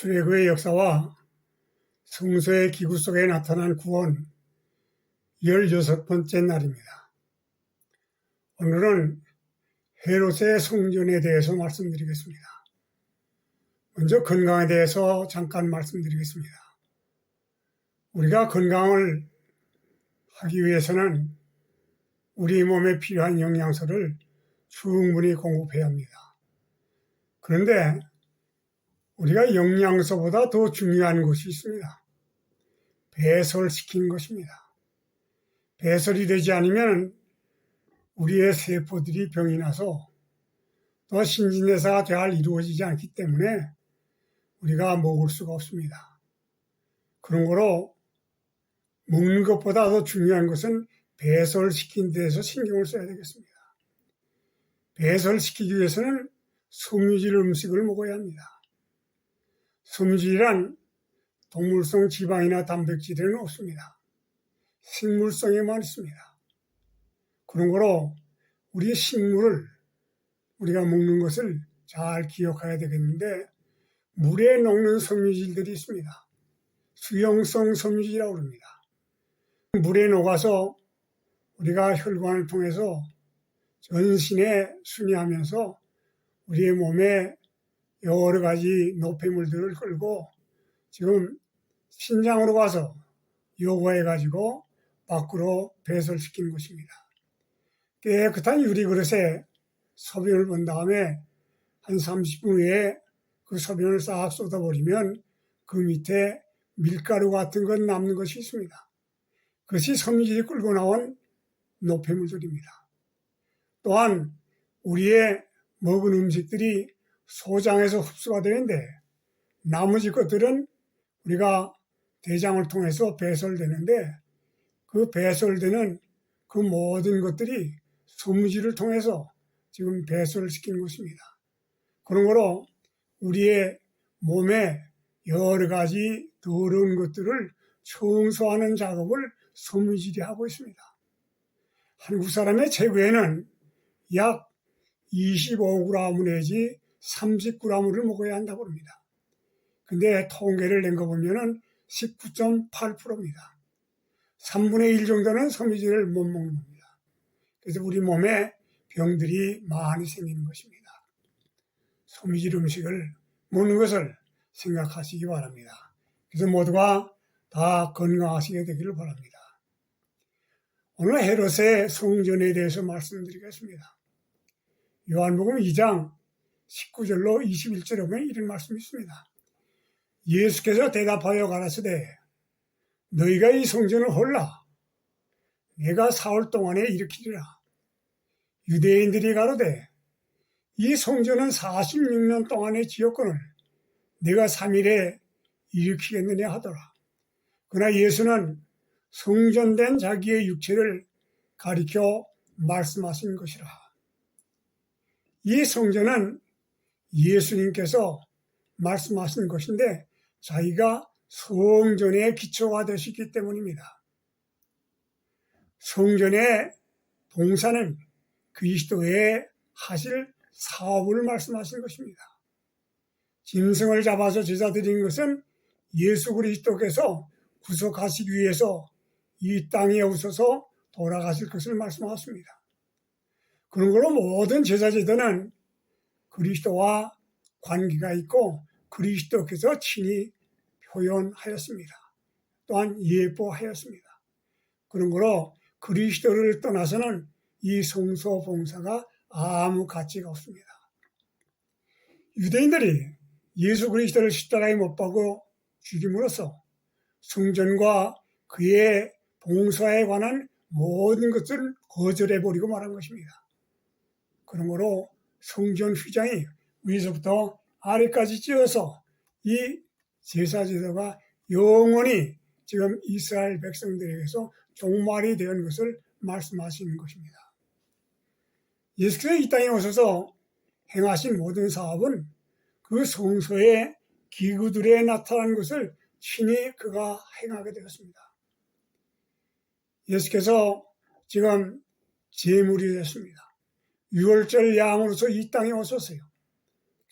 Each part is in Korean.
출애굽의 역사와 성소의 기구 속에 나타난 구원 16번째 날입니다. 오늘은 헤롯의 성전에 대해서 말씀드리겠습니다. 먼저 건강에 대해서 잠깐 말씀드리겠습니다. 우리가 건강을 하기 위해서는 우리 몸에 필요한 영양소를 충분히 공급해야 합니다. 그런데 우리가 영양소보다 더 중요한 것이 있습니다. 배설시킨 것입니다. 배설이 되지 않으면 우리의 세포들이 병이 나서 또 신진대사가 잘 이루어지지 않기 때문에 우리가 먹을 수가 없습니다. 그런 거로 먹는 것보다 더 중요한 것은 배설시킨 데에서 신경을 써야 되겠습니다. 배설시키기 위해서는 섬유질 음식을 먹어야 합니다. 섬유질이란 동물성 지방이나 단백질에는 없습니다. 식물성에만 있습니다. 그런 거로 우리 식물을 우리가 먹는 것을 잘 기억해야 되겠는데 물에 녹는 섬유질들이 있습니다. 수용성 섬유질이라고 합니다. 물에 녹아서 우리가 혈관을 통해서 전신에 순회하면서 우리의 몸에 여러 가지 노폐물들을 끌고 지금 신장으로 가서 요구해 가지고 밖으로 배설시키는 것입니다. 깨끗한 유리 그릇에 소변을 본 다음에 한 30분 후에 그 소변을 싹 쏟아버리면 그 밑에 밀가루 같은 건 남는 것이 있습니다. 그것이 섬유질이 끌고 나온 노폐물들입니다. 또한 우리의 먹은 음식들이 소장에서 흡수가 되는데 나머지 것들은 우리가 대장을 통해서 배설되는데 그 배설되는 그 모든 것들이 소무지를 통해서 지금 배설을 시키는 것입니다. 그런 거로 우리의 몸에 여러 가지 더러운 것들을 청소하는 작업을 소무질이 하고 있습니다. 한국 사람의 체구에는 약 25g 내지 30g을 먹어야 한다고 합니다. 근데 통계를 낸 거 보면은 19.8%입니다. 3분의 1 정도는 섬유질을 못 먹는 겁니다. 그래서 우리 몸에 병들이 많이 생기는 것입니다. 섬유질 음식을 먹는 것을 생각하시기 바랍니다. 그래서 모두가 다 건강하시게 되기를 바랍니다. 오늘 헤롯의 성전에 대해서 말씀드리겠습니다. 요한복음 2장 19절로 21절에 보면 이런 말씀이 있습니다. 예수께서 대답하여 가라사대 너희가 이 성전을 홀라 내가 사흘 동안에 일으키리라 유대인들이 가로되 이 성전은 46년 동안의 지었건을 내가 3일에 일으키겠느냐 하더라. 그러나 예수는 성전된 자기의 육체를 가리켜 말씀하신 것이라. 이 성전은 예수님께서 말씀하신 것인데 자기가 성전의 기초가 되시기 때문입니다. 성전의 봉사는 그리스도의 하실 사업을 말씀하신 것입니다. 짐승을 잡아서 제사 드린 것은 예수 그리스도께서 구속하시기 위해서 이 땅에 오셔서 돌아가실 것을 말씀하십니다. 그런 걸로 모든 제사제도는 그리스도와 관계가 있고 그리스도께서 친히 표현하였습니다. 또한 예뻐하였습니다. 그런 거로 그리스도를 떠나서는 이 성소 봉사가 아무 가치가 없습니다. 유대인들이 예수 그리스도를 십자가에 못 박고 죽임으로써 성전과 그의 봉사에 관한 모든 것을 거절해버리고 말한 것입니다. 그러므로 성전 휘장이 위에서부터 아래까지 찌어서 이 제사 제도가 영원히 지금 이스라엘 백성들에게서 종말이 된 것을 말씀하시는 것입니다. 예수께서 이 땅에 오셔서 행하신 모든 사업은 그 성소의 기구들에 나타난 것을 친히 그가 행하게 되었습니다. 예수께서 지금 제물이 됐습니다. 6월절 양으로서 이 땅에 오셨어요.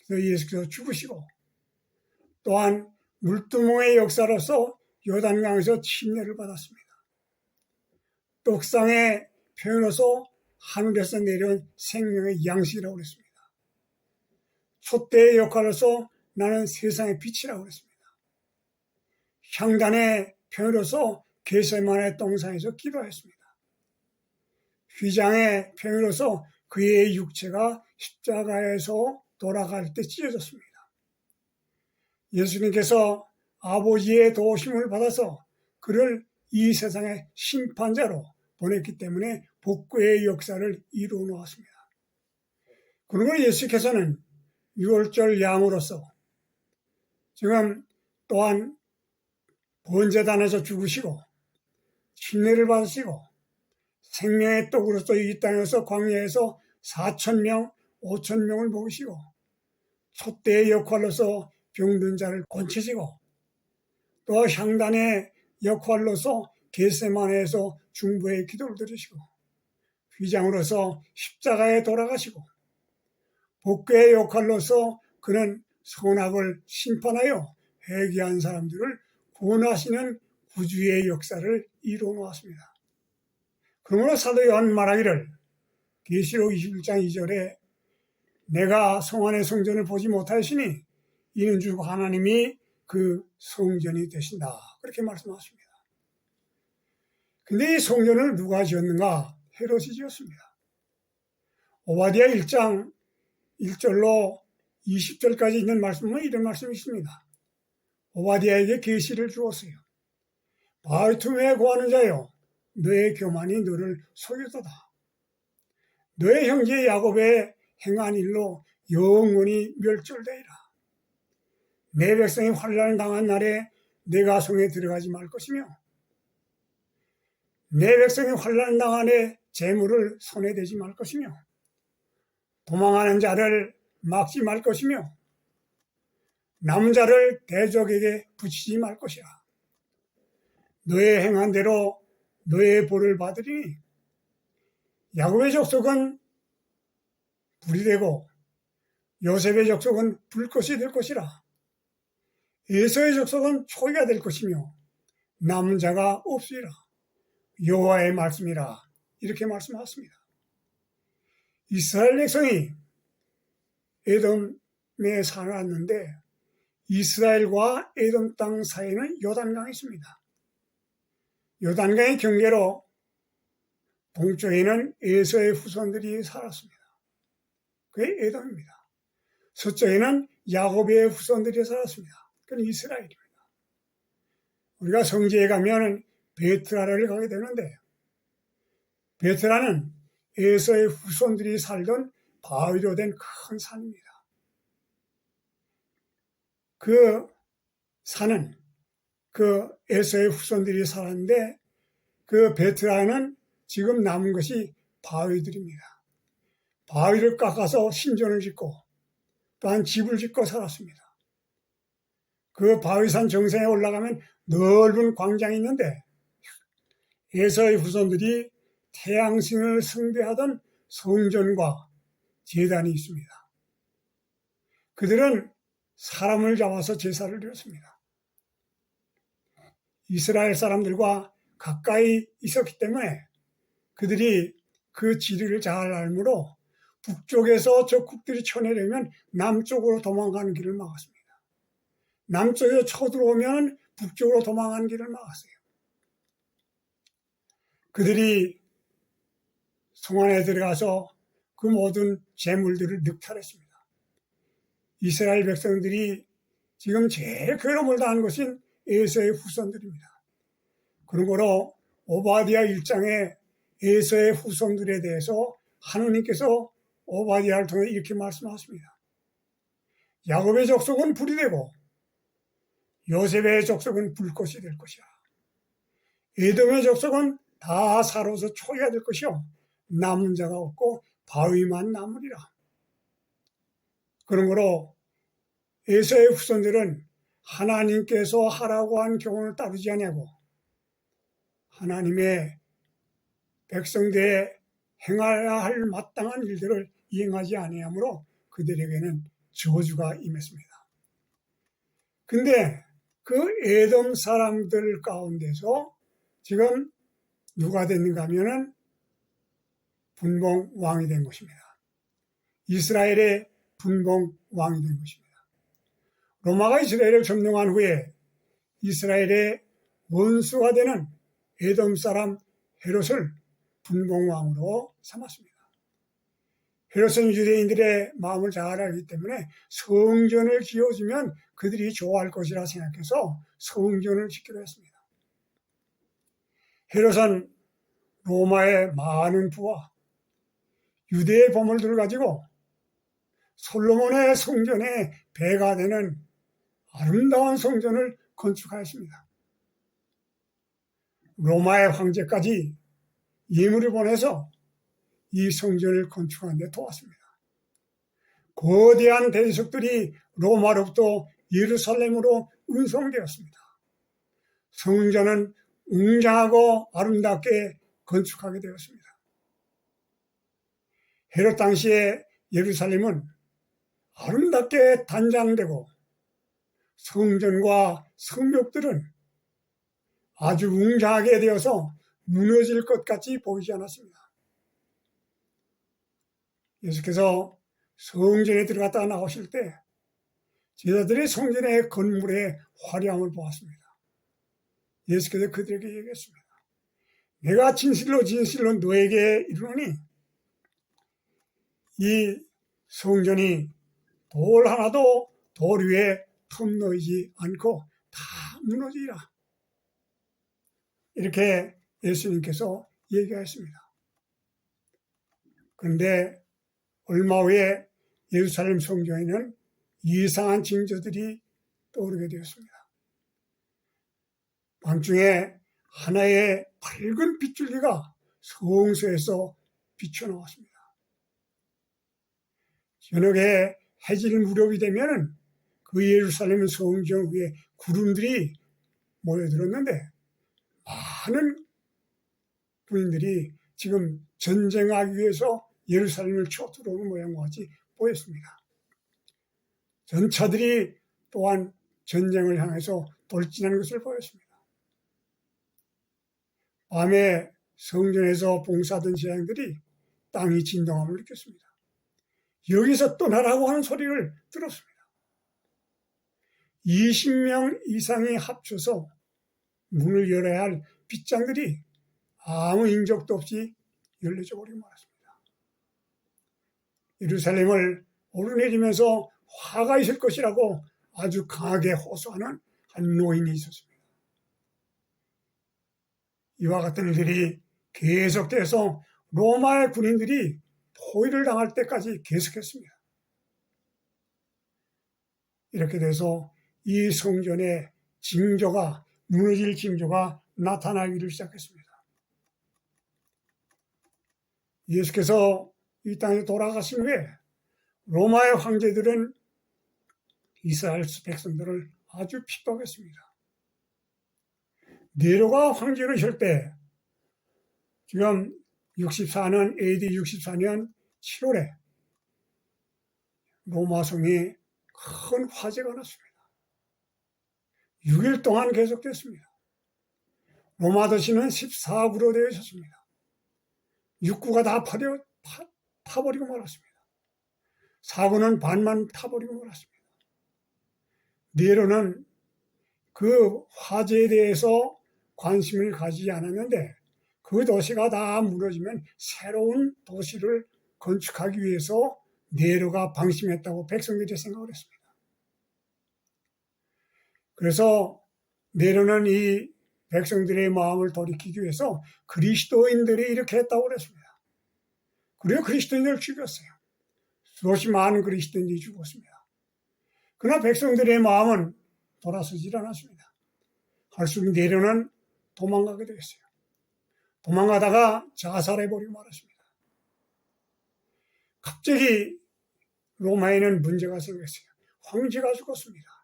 그래서 예수께서 죽으시고 또한 물두멍의 역사로서 요단강에서 침례를 받았습니다. 떡상의 표현으로서 하늘에서 내려온 생명의 양식이라고 그랬습니다. 촛대의 역할로서 나는 세상의 빛이라고 그랬습니다. 향단의 표현으로서 게세만의 동산에서 기도했습니다. 휘장의 표현으로서 그의 육체가 십자가에서 돌아갈 때 찢어졌습니다. 예수님께서 아버지의 도우심을 받아서 그를 이 세상의 심판자로 보냈기 때문에 복구의 역사를 이루어 놓았습니다. 그리고 예수께서는 6월절 양으로서 지금 또한 번제단에서 죽으시고 침례를 받으시고 생명의 떡으로서 이 땅에서 광야에서 4천 명, 5천 명을 먹으시고 촛대의 역할로서 병든 자를 고치시고 또 향단의 역할로서 게세만에서 중부의 기도를 드리시고 휘장으로서 십자가에 돌아가시고 복귀의 역할로서 그는 선악을 심판하여 회개한 사람들을 구원하시는 구주의 역사를 이루어 놓았습니다. 그러므로 사도 요한 말하기를 계시록 21장 2절에 내가 성안의 성전을 보지 못하시니 이는 주 하나님이 그 성전이 되신다. 그렇게 말씀하십니다. 근데 이 성전을 누가 지었는가? 헤롯이 지었습니다. 오바디아 1장 1절로 20절까지 있는 말씀은 이런 말씀이 있습니다. 오바디아에게 계시를 주었어요. 바알툼에 구하는 자여 너의 교만이 너를 속였도다. 너의 형제 야곱의 행한 일로 영원히 멸절되리라. 내 백성이 환란을 당한 날에 내가 성에 들어가지 말 것이며 내 백성이 환란 당한에 재물을 손에 대지 말 것이며 도망하는 자를 막지 말 것이며 남은 자를 대적에게 붙이지 말 것이라. 너의 행한 대로 너의 벌을 받으리니 야곱의 족속은 불이 되고 요셉의 족속은 불꽃이 될 것이라. 예서의 족속은 초기가 될 것이며 남은 자가 없으리라. 여호와의 말씀이라 이렇게 말씀하셨습니다. 이스라엘 백성이 에돔에 살았는데 이스라엘과 에돔 땅 사이에는 요단강이 있습니다. 요단강의 경계로 동쪽에는 에서의 후손들이 살았습니다. 그게 에돔입니다. 서쪽에는 야곱의 후손들이 살았습니다. 그건 이스라엘입니다. 우리가 성지에 가면 베트라를 가게 되는데 베트라는 에서의 후손들이 살던 바위로 된 큰 산입니다. 그 산은 그 에서의 후손들이 살았는데 그 베트라는 지금 남은 것이 바위들입니다. 바위를 깎아서 신전을 짓고 또한 집을 짓고 살았습니다. 그 바위산 정상에 올라가면 넓은 광장이 있는데 에서의 후손들이 태양신을 숭배하던 성전과 재단이 있습니다. 그들은 사람을 잡아서 제사를 드렸습니다. 이스라엘 사람들과 가까이 있었기 때문에 그들이 그 지리를 잘 알므로 북쪽에서 적국들이 쳐내려면 남쪽으로 도망가는 길을 막았습니다. 남쪽에서 쳐들어오면 북쪽으로 도망가는 길을 막았어요. 그들이 성 안에 들어가서 그 모든 재물들을 늑탈했습니다. 이스라엘 백성들이 지금 제일 괴로움을 당한 것은 에서의 후손들입니다. 그러므로 오바디아 1장에 에서의 후손들에 대해서 하느님께서 오바디아를 통해 이렇게 말씀하십니다. 야곱의 족속은 불이 되고 요셉의 족속은 불꽃이 될 것이야. 에돔의 족속은 다 사로서 초기가 될 것이요. 남은 자가 없고 바위만 남으리라. 그러므로 에서의 후손들은 하나님께서 하라고 한 교훈을 따르지 않냐고 하나님의 백성들의 행해야 할 마땅한 일들을 이행하지 아니하므로 그들에게는 저주가 임했습니다. 근데 그 에돔 사람들 가운데서 지금 누가 됐는가 하면은 분봉 왕이 된 것입니다. 이스라엘의 분봉 왕이 된 것입니다. 로마가 이스라엘을 점령한 후에 이스라엘의 원수가 되는 에돔 사람 헤롯을 분봉왕으로 삼았습니다. 헤롯은 유대인들의 마음을 잘 알기 때문에 성전을 지어주면 그들이 좋아할 것이라 생각해서 성전을 짓기로 했습니다. 헤롯은 로마의 많은 부와 유대의 보물들을 가지고 솔로몬의 성전에 배가 되는 아름다운 성전을 건축하였습니다. 로마의 황제까지 예물을 보내서 이 성전을 건축하는 데 도왔습니다. 거대한 대적들이 로마로부터 예루살렘으로 운송되었습니다. 성전은 웅장하고 아름답게 건축하게 되었습니다. 헤롯 당시에 예루살렘은 아름답게 단장되고 성전과 성벽들은 아주 웅장하게 되어서 무너질 것 같이 보이지 않았습니다. 예수께서 성전에 들어갔다 나오실 때 제자들이 성전의 건물의 화려함을 보았습니다. 예수께서 그들에게 얘기했습니다. 내가 진실로 진실로 너에게 이르노니 이 성전이 돌 하나도 돌 위에 텀놓이지 않고 다 무너지리라. 이렇게 예수님께서 얘기하였습니다. 그런데 얼마 후에 예루살렘 성전에는 이상한 징조들이 떠오르게 되었습니다. 밤중에 하나의 밝은 빗줄기가 성소에서 비쳐나왔습니다. 저녁에 해질 무렵이 되면 그 예루살렘 성전 위에 구름들이 모여들었는데 많은 군인들이 지금 전쟁하기 위해서 예루살렘을 쳐 들어오는 모양과 같이 보였습니다. 전차들이 또한 전쟁을 향해서 돌진하는 것을 보였습니다. 밤에 성전에서 봉사하던 제자들이 땅이 진동함을 느꼈습니다. 여기서 떠나라고 하는 소리를 들었습니다. 20명 이상이 합쳐서 문을 열어야 할 빗장들이 아무 인적도 없이 열려져 버리고 말았습니다. 예루살렘을 오르내리면서 화가 있을 것이라고 아주 강하게 호소하는 한 노인이 있었습니다. 이와 같은 일들이 계속돼서 로마의 군인들이 포위를 당할 때까지 계속했습니다. 이렇게 돼서 이 성전의 징조가 무너질 징조가 나타나기를 시작했습니다. 예수께서 이 땅에 돌아가신 후에 로마의 황제들은 이스라엘 백성들을 아주 핍박했습니다. 네로가 황제로 있을 때 지금 64년 AD 64년 7월에 로마 성에 큰 화재가 났습니다. 6일 동안 계속됐습니다. 로마 도시는 14구로 되어 있었습니다. 육구가 다 파려, 파, 타버리고 말았습니다. 사고는 반만 타버리고 말았습니다. 네로는 그 화재에 대해서 관심을 가지지 않았는데 그 도시가 다 무너지면 새로운 도시를 건축하기 위해서 네로가 방심했다고 백성들이 생각을 했습니다. 그래서 네로는 이 백성들의 마음을 돌이키기 위해서 그리스도인들이 이렇게 했다고 그랬습니다. 그리고 그리스도인을 죽였어요. 수없이 많은 그리스도인들이 죽었습니다. 그러나 백성들의 마음은 돌아서질 않았습니다. 할수록 내려는 도망가게 되었어요. 도망가다가 자살해버리고 말았습니다. 갑자기 로마에는 문제가 생겼어요. 황제가 죽었습니다.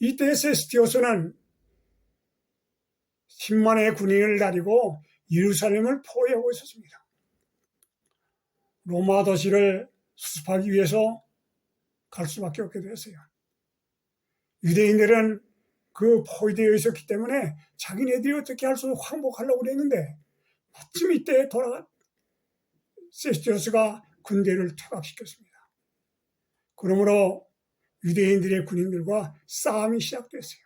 이때 세스티오스는 10만의 군인을 다리고 예루살렘을 포위하고 있었습니다. 로마 도시를 수습하기 위해서 갈 수밖에 없게 되었어요. 유대인들은 그 포위되어 있었기 때문에 자기네들이 어떻게 할수 없어 항복하려고 그랬는데 마침 이때 돌아가 세스티어스가 군대를 퇴각시켰습니다. 그러므로 유대인들의 군인들과 싸움이 시작됐어요.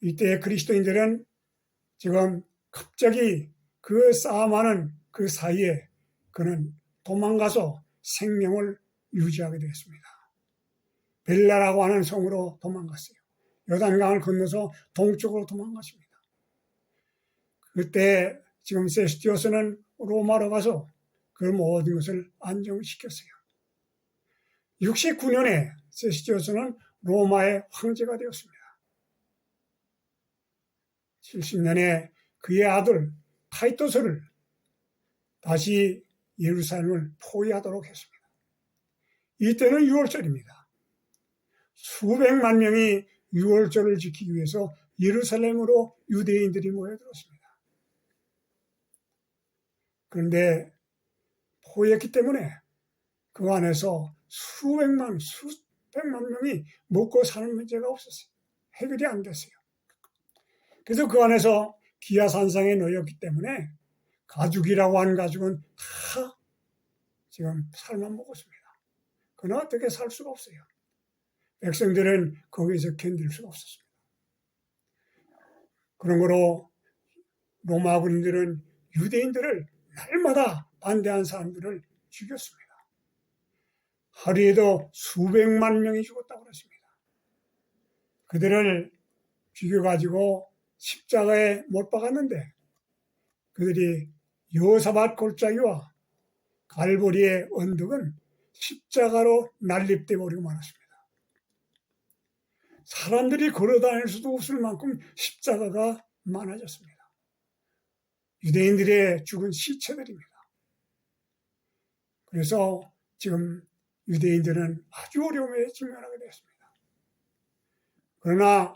이때 그리스도인들은 지금 갑자기 그 싸움하는 그 사이에 그는 도망가서 생명을 유지하게 되었습니다. 벨라라고 하는 성으로 도망갔어요. 요단강을 건너서 동쪽으로 도망갔습니다. 그때 지금 세스티오스는 로마로 가서 그 모든 것을 안정시켰어요. 69년에 세스티오스는 로마의 황제가 되었습니다. 70년에 그의 아들 타이토스를 다시 예루살렘을 포위하도록 했습니다. 이때는 6월절입니다. 수백만 명이 6월절을 지키기 위해서 예루살렘으로 유대인들이 모여들었습니다. 그런데 포위했기 때문에 그 안에서 수백만, 수 백만 명이 먹고 사는 문제가 없었어요. 해결이 안 됐어요. 그래서 그 안에서 기아산상에 놓였기 때문에 가죽이라고 하는 가죽은 다 지금 살만 먹었습니다. 그러나 어떻게 살 수가 없어요. 백성들은 거기서 견딜 수가 없었습니다. 그러므로 로마 군인들은 유대인들을 날마다 반대한 사람들을 죽였습니다. 하루에도 수백만 명이 죽었다고 그랬습니다. 그들을 죽여가지고 십자가에 못 박았는데 그들이 요사밭 골짜기와 갈보리의 언덕은 십자가로 난립돼 버리고 말았습니다. 사람들이 걸어 다닐 수도 없을 만큼 십자가가 많아졌습니다. 유대인들의 죽은 시체들입니다. 그래서 지금 유대인들은 아주 어려움에 직면하게 되었습니다. 그러나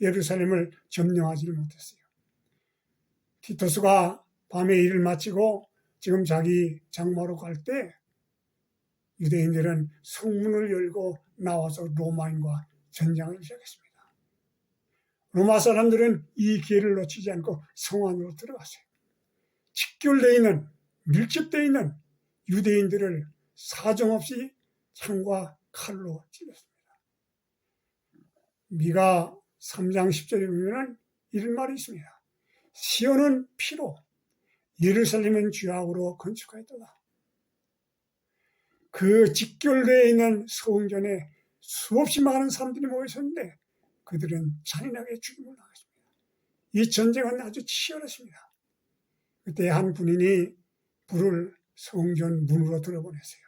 예루살렘을 점령하지 못했어요. 티토스가 밤에 일을 마치고 지금 자기 장마로 갈 때 유대인들은 성문을 열고 나와서 로마인과 전쟁을 시작했습니다. 로마 사람들은 이 기회를 놓치지 않고 성 안으로 들어갔어요. 직결되어 있는, 밀집되어 있는 유대인들을 사정없이 창과 칼로 찔렀습니다. 미가 3장 10절에 보면 이런 말이 있습니다. 시온은 피로, 예루살렘은 쥐약으로 건축하였다. 그 직결되어 있는 성전에 수없이 많은 사람들이 모여 있었는데 그들은 잔인하게 죽임을 당했습니다. 이 전쟁은 아주 치열했습니다. 그때 한 군인이 불을 성전 문으로 들어보냈어요.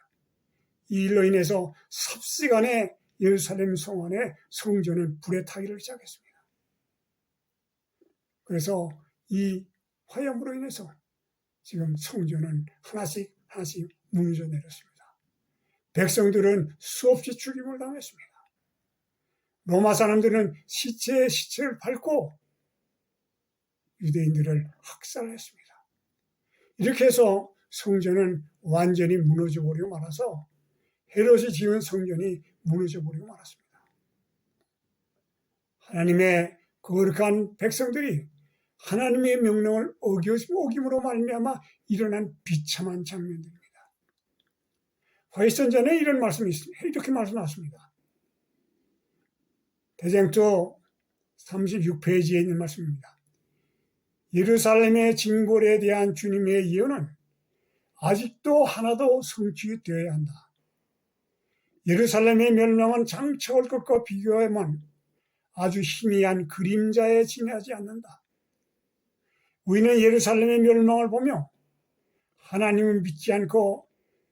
이 일로 인해서 삽시간에 예루살렘 성안에 성전은 불에 타기를 시작했습니다. 그래서 이 화염으로 인해서 지금 성전은 하나씩 하나씩 무너져 내렸습니다. 백성들은 수없이 죽임을 당했습니다. 로마 사람들은 시체에 시체를 밟고 유대인들을 학살했습니다. 이렇게 해서 성전은 완전히 무너져 버리고 말아서 헤롯이 지은 성전이 무너져 버리고 말았습니다. 하나님의 거룩한 백성들이 하나님의 명령을 어김으로 말미암아 일어난 비참한 장면들입니다. 화이선전에 이런 말씀이. 이렇게 말씀하십니다. 대쟁조 36페이지에 있는 말씀입니다. 예루살렘의 징벌에 대한 주님의 예언은 아직도 하나도 성취되어야 한다. 예루살렘의 멸망은 올 것과 비교하면 아주 희미한 그림자에 지나지 않는다. 우리는 예루살렘의 멸망을 보며 하나님을 믿지 않고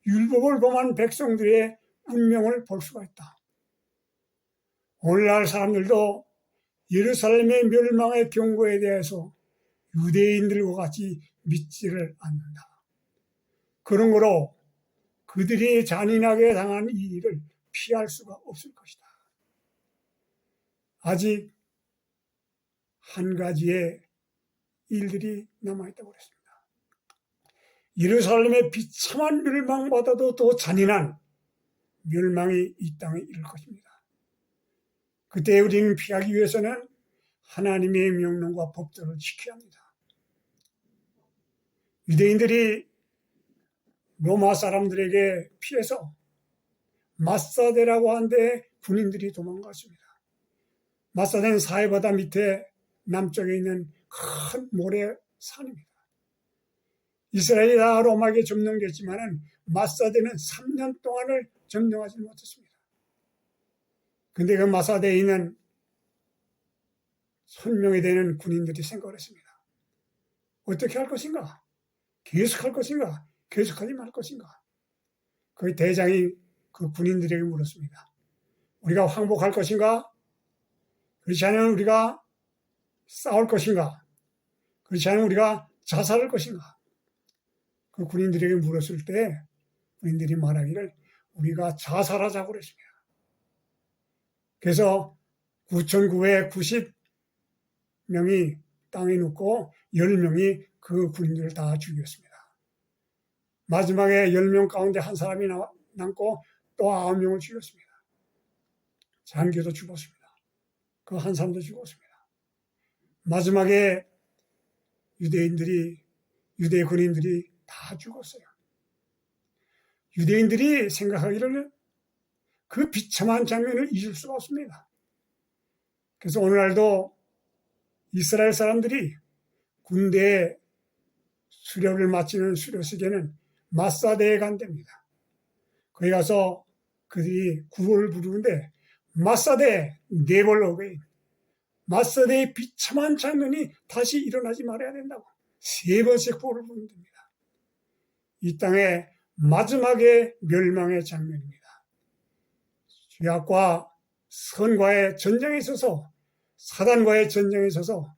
율법을 범한 백성들의 운명을 볼 수가 있다. 오늘날 사람들도 예루살렘의 멸망의 경고에 대해서 유대인들과 같이 믿지를 않는다. 그런 거로 그들이 잔인하게 당한 이 일을 피할 수가 없을 것이다. 아직 한 가지의 일들이 남아있다고 그랬습니다. 예루살렘의 비참한 멸망보다도 더 잔인한 멸망이 이 땅에 이를 것입니다. 그때 우리는 피하기 위해서는 하나님의 명령과 법도를 지켜야 합니다. 유대인들이 로마 사람들에게 피해서 마사데라고 하는데 군인들이 도망갔습니다. 마사데는 사해바다 밑에 남쪽에 있는 큰 모래산입니다. 이스라엘이 다 로마에게 점령됐지만은 마사데는 3년 동안을 점령하지 못했습니다. 근데 그 마사데에 있는 천명이 되는 군인들이 생각을 했습니다. 어떻게 할 것인가? 계속할 것인가? 계속하지 말 것인가? 그 대장이 그 군인들에게 물었습니다. 우리가 항복할 것인가? 그렇지 않으면 우리가 싸울 것인가? 그렇지 않으면 우리가 자살할 것인가? 그 군인들에게 물었을 때 군인들이 말하기를 우리가 자살하자고 그랬습니다. 그래서 9,990명이 땅에 눕고 10명이 그 군인들을 다 죽였습니다. 마지막에 10명 가운데 한 사람이 나- 남고 또 9명을 죽였습니다. 장교도 죽었습니다. 그 한 사람도 죽었습니다. 마지막에 유대인들이, 유대 군인들이 다 죽었어요. 유대인들이 생각하기를 그 비참한 장면을 잊을 수가 없습니다. 그래서 오늘날도 이스라엘 사람들이 군대에 수료를 마치는 수료식에는 마사대에 간답니다. 거기 가서 그들이 구호를 부르는데 마사대 네벌 어게인 마사대의 비참한 장면이 다시 일어나지 말아야 된다고 세 번째 구호를 부른답니다. 이 땅의 마지막에 멸망의 장면입니다. 죄악과 선과의 전쟁에 있어서 사단과의 전쟁에 있어서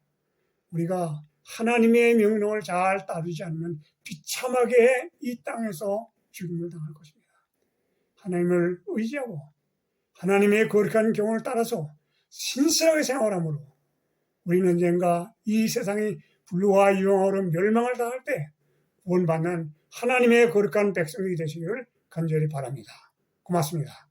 우리가 하나님의 명령을 잘 따르지 않으면 비참하게 이 땅에서 죽음을 당할 것입니다. 하나님을 의지하고 하나님의 거룩한 경험을 따라서 신실하게 생활함으로 우리는 언젠가 이 세상이 불과 유황으로 멸망을 당할 때 구원받는 하나님의 거룩한 백성이 되시기를 간절히 바랍니다. 고맙습니다.